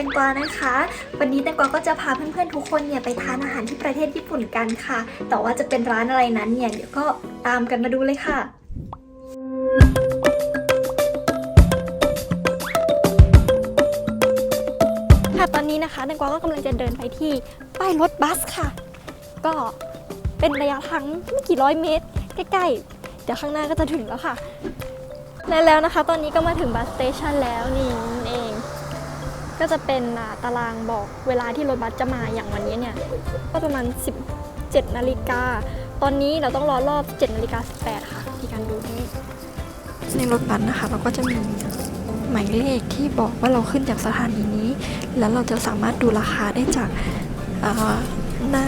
ตงกวานะคะ วันนี้แตงกวาก็จะพาเพื่อนๆทุกคนเนี่ยไปทานอาหารที่ประเทศญี่ปุ่นกันค่ะ แต่ว่าจะเป็นร้านอะไรนั้นเนี่ยเดี๋ยวก็ตามกันมาดูเลยค่ะค่ะตอนนี้นะคะแตงกวาก็กำลังจะเดินไปที่ป้ายรถบัสค่ะ ก็เป็นระยะทางไม่กี่ร้อยเมตร ใกล้ๆ เดี๋ยวข้างหน้าก็จะถึงแล้วค่ะ และแล้วนะคะ ตอนนี้ก็มาถึงบัสสเตชันแล้วนี่เอง ก็จะเป็นอ่าตารางบอกเวลาที่รถบัสจะมาอย่างวันนี้เนี่ยก็ประมาณ 17นาฬิกาตอนนี้เราต้องรอรอบ7นาฬิกา18ค่ะที่การดูนี้ในรถบัสนะคะเราก็จะมีหมายเลขที่บอกว่าเราขึ้นจากสถานีนี้ แล้วเราจะสามารถดูราคาได้จากหน้า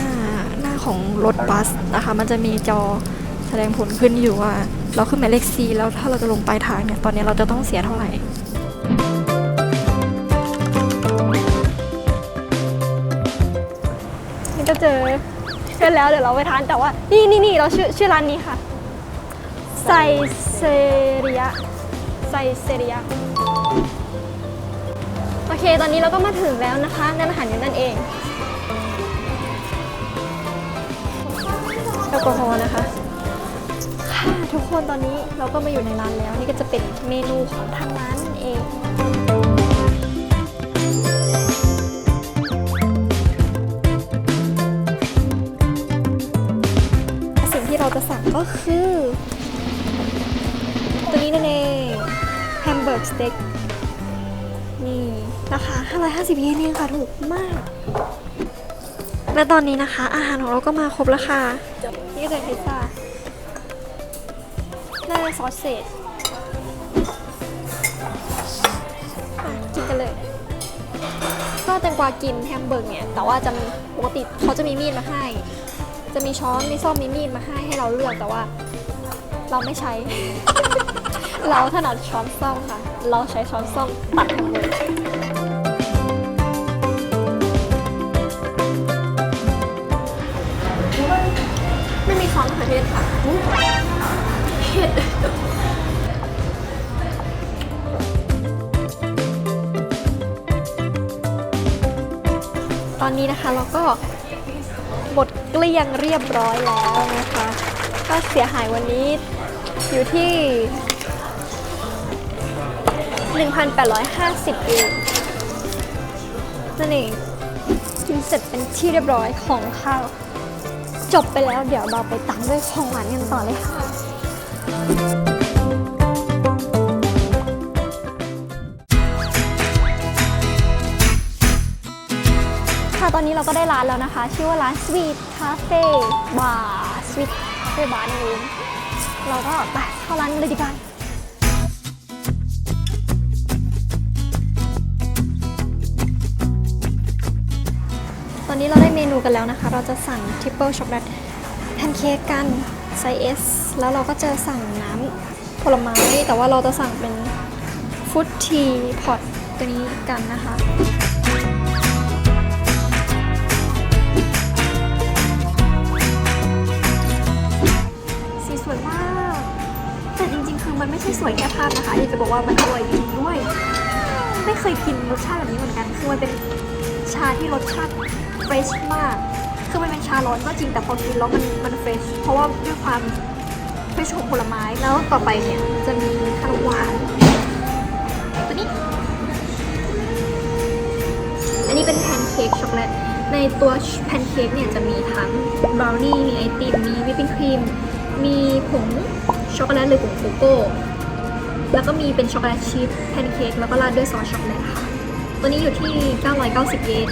หน้าของรถบัสนะคะมันจะมีจอแสดงผลขึ้นอยู่ว่า เราขึ้นหมายเลข C แล้วถ้าเราจะลงปลายทางเนี่ยตอนนี้เราจะต้องเสียเท่าไหร่ ก็เจอเจอแล้วเดี๋ยวเราไปทานแต่ว่า นี่นี่นี่เราชื่อชื่อร้านนี้ค่ะไซเซเรียไซเซเรียโอเค ตอนนี้เราก็มาถึงแล้วนะคะร้านอาหารอยู่นั่นเองแอลกอฮอล์นะคะค่ะทุกคนตอนนี้เราก็มาอยู่ในร้านแล้ว นี่ก็จะเป็นเมนูของทางร้านนั่นเอง บอร์กสเต็กนี่ราคา 550 เยนเองค่ะถูกมาก และตอนนี้นะคะ อาหารของเราก็มาครบแล้วค่ะ นี่ก็จะเป็นพิซซ่าน่าจะซอสเศษอะกินกันเลย ก็แตงกวากินแฮมเบอร์กเนี่ย แต่ว่าจะปกติเขาจะมีมีดมาให้ จะมีช้อน มีส้อม มีมีดมาให้ให้เราเลือกแต่ว่า เราไม่ใช้ เราถนัดช้อนส้อมค่ะ เราใช้ช้อนส้อมตัดทั้งเลยไม่มีช้อนมะเขือเทศค่ะเผ็ดตอนนี้นะคะเราก็หมดเกลี้ยงเรียบร้อยแล้วนะคะ ก็เสียหายวันนี้อยู่ที่ 1,850เองนั่นเองกินเสร็จเป็นที่เรียบร้อยของข้าว จบไปแล้วเดี๋ยวเราไปตามด้วยของหวานกันต่อเลยค่ะค่ะตอนนี้เราก็ได้ร้านแล้วนะคะ ชื่อว่าร้าน Sweet Cafe Bar Sweet Cafe Bar นั่นเองเราก็ไปเข้าร้านกันเลยดีกว่า นนี้เราได้เมนูกันแล้วนะคะ เราจะสั่ง Triple Chocolate Pancake กันไซส์ S แล้วเราก็จะสั่งน้ำผลไม้ แต่ว่าเราจะสั่งเป็นฟุตทีพอตตัวนี้กันนะคะสีสวยมาก แต่จริงๆ คือมันไม่ใช่สวยแค่ภาพนะคะอยากจะบอกว่ามันอร่อยจริงด้วย ไม่เคยกินรสชาติแบบนี้เหมือนกัน คือมันเป็น ชาที่รสชาติเฟรชมาก คือมันเป็นชาร้อนก็จริงแต่พอกินแล้วมันมันเฟรชเพราะว่าด้วยความเฟรชของผลไม้แล้วต่อไปเนี่ยจะมีขนมหวานตัวนี้ อันนี้เป็นแพนเค้กช็อกโกแลตในตัวแพนเค้กเนี่ยจะมีทั้งบราวนี่มีไอติมมีวิปปิ้งครีม มีผงช็อกโกแลตหรือผงโกโก้ แล้วก็มีเป็นช็อกโกแลตชีสแพนเค้กแล้วก็ราดด้วยซอสช็อกโกแลตค่ะ ตัวนี้อยู่ที่ 990 เยน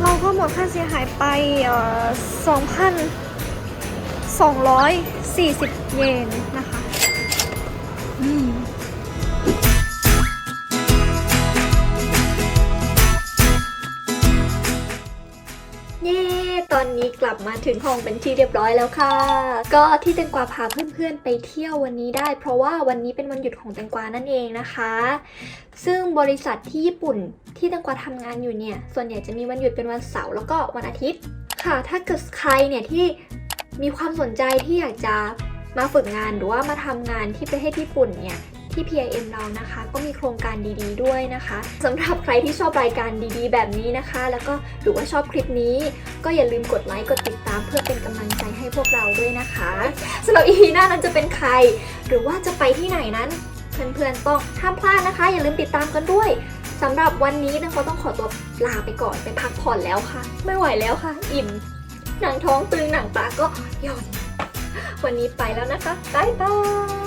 เราก็หมดค่าเสียหายไปเอ่อ2,240 เยนนะคะ อืม ตอนนี้กลับมาถึงห้องเป็นที่เรียบร้อยแล้วค่ะ ก็ที่แตงกวาพาเพื่อนๆไปเที่ยววันนี้ได้ เพราะว่าวันนี้เป็นวันหยุดของแตงกวานั่นเองนะคะ ซึ่งบริษัทที่ญี่ปุ่นที่แตงกวาทำงานอยู่เนี่ย ส่วนใหญ่จะมีวันหยุดเป็นวันเสาร์แล้วก็วันอาทิตย์ ค่ะ ถ้าเกิดใครเนี่ยที่มีความสนใจที่อยากจะมาฝึกงานหรือว่ามาทำงานที่ประเทศญี่ปุ่นเนี่ย ที่ PIM เรานะคะ ก็มีโครงการดีๆ ด้วยนะคะสำหรับใครที่ชอบรายการดีๆ แบบนี้นะคะ แล้วก็หรือว่าชอบคลิปนี้ ก็อย่าลืมกดไลค์กดติดตามเพื่อเป็นกำลังใจให้พวกเราด้วยนะคะสำหรับ EP หน้านั้นจะเป็นใคร หรือว่าจะไปที่ไหนนั้นเพื่อนๆต้องห้ามพลาดนะคะ อย่าลืมติดตามกันด้วยสำหรับวันนี้นังก็ต้องขอตัวลาไปก่อนไปพักผ่อนแล้วค่ะ ไม่ไหวแล้วค่ะ อิ่ม หนังท้องตึงหนังตาก็หย่อน วันนี้ไปแล้วนะคะ บ๊ายบาย